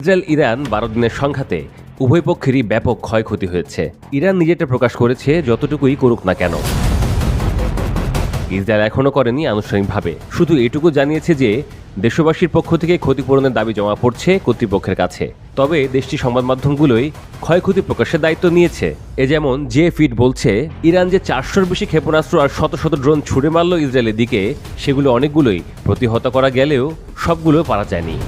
Israel, Iran বারো দিনের সংঘাতে উভয় পক্ষেরই ব্যাপক ক্ষয়ক্ষতি হয়েছে। ইরান নিজেটা প্রকাশ করেছে যতটুকুই করুক না কেন। ইসরায়েল এখনও করেনি আনুষ্ঠানিকভাবে। শুধু এটুকু জানিয়েছে যে, দেশবাসীর পক্ষ থেকে ক্ষতিপূরণের দাবি জমা পড়ছে কর্তৃপক্ষের কাছে। তবে দেশটি সংবাদ মাধ্যমগুলোই ক্ষয়ক্ষতি প্রকাশের দায়িত্ব নিয়েছে। এ যেমন যে ফিট বলছে, ইরান যে চারশোর বেশি ক্ষেপণাস্ত্র আর শত শত ড্রোন ছুড়ে মারল ইসরায়েলের দিকে, সেগুলো অনেকগুলোই প্রতিহত করা গেলেও সবগুলো পারা যায়নি।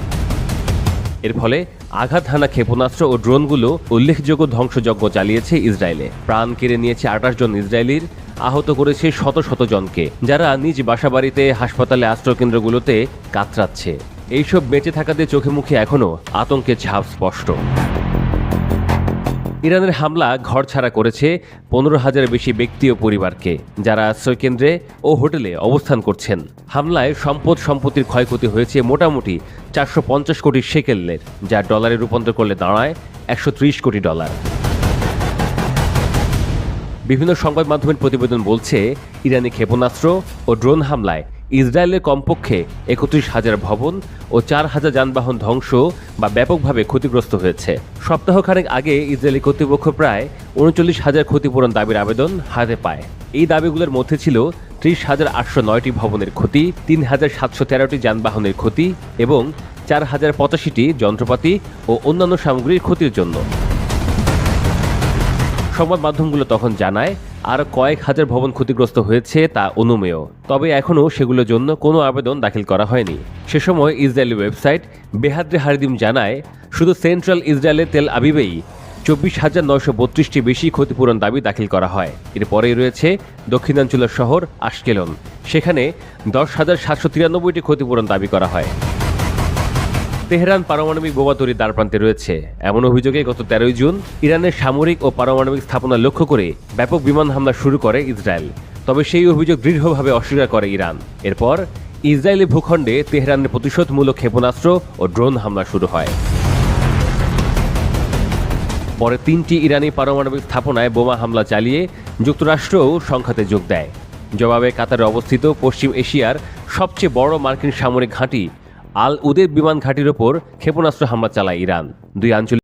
এর ফলে আঘাত হানা ক্ষেপণাস্ত্র ও ড্রোনগুলো উল্লেখযোগ্য ধ্বংসযজ্ঞ চালিয়েছে ইসরায়েলে। প্রাণ কেড়ে নিয়েছে আঠাশ জন ইসরায়েলির, আহত করেছে শত শত জনকে, যারা নিজ বাসাবাড়িতে হাসপাতালে আশ্রয়কেন্দ্রগুলোতে কাতরাচ্ছে। এইসব বেঁচে থাকাদের চোখে মুখে এখনও আতঙ্কের ছাপ স্পষ্ট। ইরানের হামলা ঘরছাড়া করেছে পনেরো হাজারের বেশি ব্যক্তি ও পরিবারকে, যারা আশ্রয়কেন্দ্রে ও হোটেলে অবস্থান করছেন। হামলায় সম্পদ সম্পত্তির ক্ষয়ক্ষতি হয়েছে মোটামুটি চারশো পঞ্চাশ কোটি সেকেলের, যা ডলারে রূপান্তর করলে দাঁড়ায় একশো ত্রিশ কোটি ডলার। বিভিন্ন সংবাদ মাধ্যমের প্রতিবেদন বলছে, ইরানি ক্ষেপণাস্ত্র ও ড্রোন হামলায় ইসরায়েলের কমপক্ষে একত্রিশ হাজার ভবন ও চার হাজার যানবাহন ধ্বংস বা ব্যাপকভাবে ক্ষতিগ্রস্ত হয়েছে। সপ্তাহখানেক আগে ইসরায়েলি কর্তৃপক্ষ প্রায় উনচল্লিশ হাজার ক্ষতিপূরণ দাবির আবেদন হাতে পায়। এই দাবিগুলোর মধ্যে ছিল ত্রিশ হাজার আটশো নয়টি ভবনের ক্ষতি, তিন হাজার সাতশো তেরোটি যানবাহনের ক্ষতি এবং চার হাজার পঁচাশিটি যন্ত্রপাতি ও অন্যান্য সামগ্রীর ক্ষতির জন্য। সংবাদ মাধ্যমগুলো তখন জানায়, আর কয়েক হাজার ভবন ক্ষতিগ্রস্ত হয়েছে তা অনুমেয়। তবে এখনও সেগুলোর জন্য কোনো আবেদন দাখিল করা হয়নি। সে সময় ইসরায়েলি ওয়েবসাইট বেহাদ্রে হারিদিম জানায়, শুধু সেন্ট্রাল ইসরায়েলের তেল আবিবেই চব্বিশ হাজার নয়শো বত্রিশটি বেশি ক্ষতিপূরণ দাবি দাখিল করা হয়। এরপরেই রয়েছে দক্ষিণাঞ্চলের শহর আশকেলন। সেখানে দশ হাজার সাতশো তিরানব্বইটি ক্ষতিপূরণ দাবি করা হয়। তেহরান পারমাণবিক বোমা তৈরির দ্বারপ্রান্তে রয়েছে। এমন অভিযোগে গত তেরোই জুন ইরানের সামরিক ও পারমাণবিক স্থাপনা লক্ষ্য করে ব্যাপক বিমান হামলা শুরু করে ইসরায়েল। তবে সেই অভিযোগ দৃঢ়ভাবে অস্বীকার করে ইরান। এরপর ইসরায়েলি ভূখণ্ডে তেহরানের প্রতিশোধমূলক ক্ষেপণাস্ত্র ও ড্রোন হামলা শুরু হয়। পরে তিনটি ইরানি পারমাণবিক স্থাপনায় বোমা হামলা চালিয়ে যুক্তরাষ্ট্রও সংখ্যাতে যোগ দেয়। জবাবে কাতারে অবস্থিত পশ্চিম এশিয়ার সবচেয়ে বড় মার্কিন সামরিক ঘাঁটি আল উদের বিমান ঘাঁটির ওপর ক্ষেপণাস্ত্র হামলা চালায় ইরান। দুই আঞ্চলিক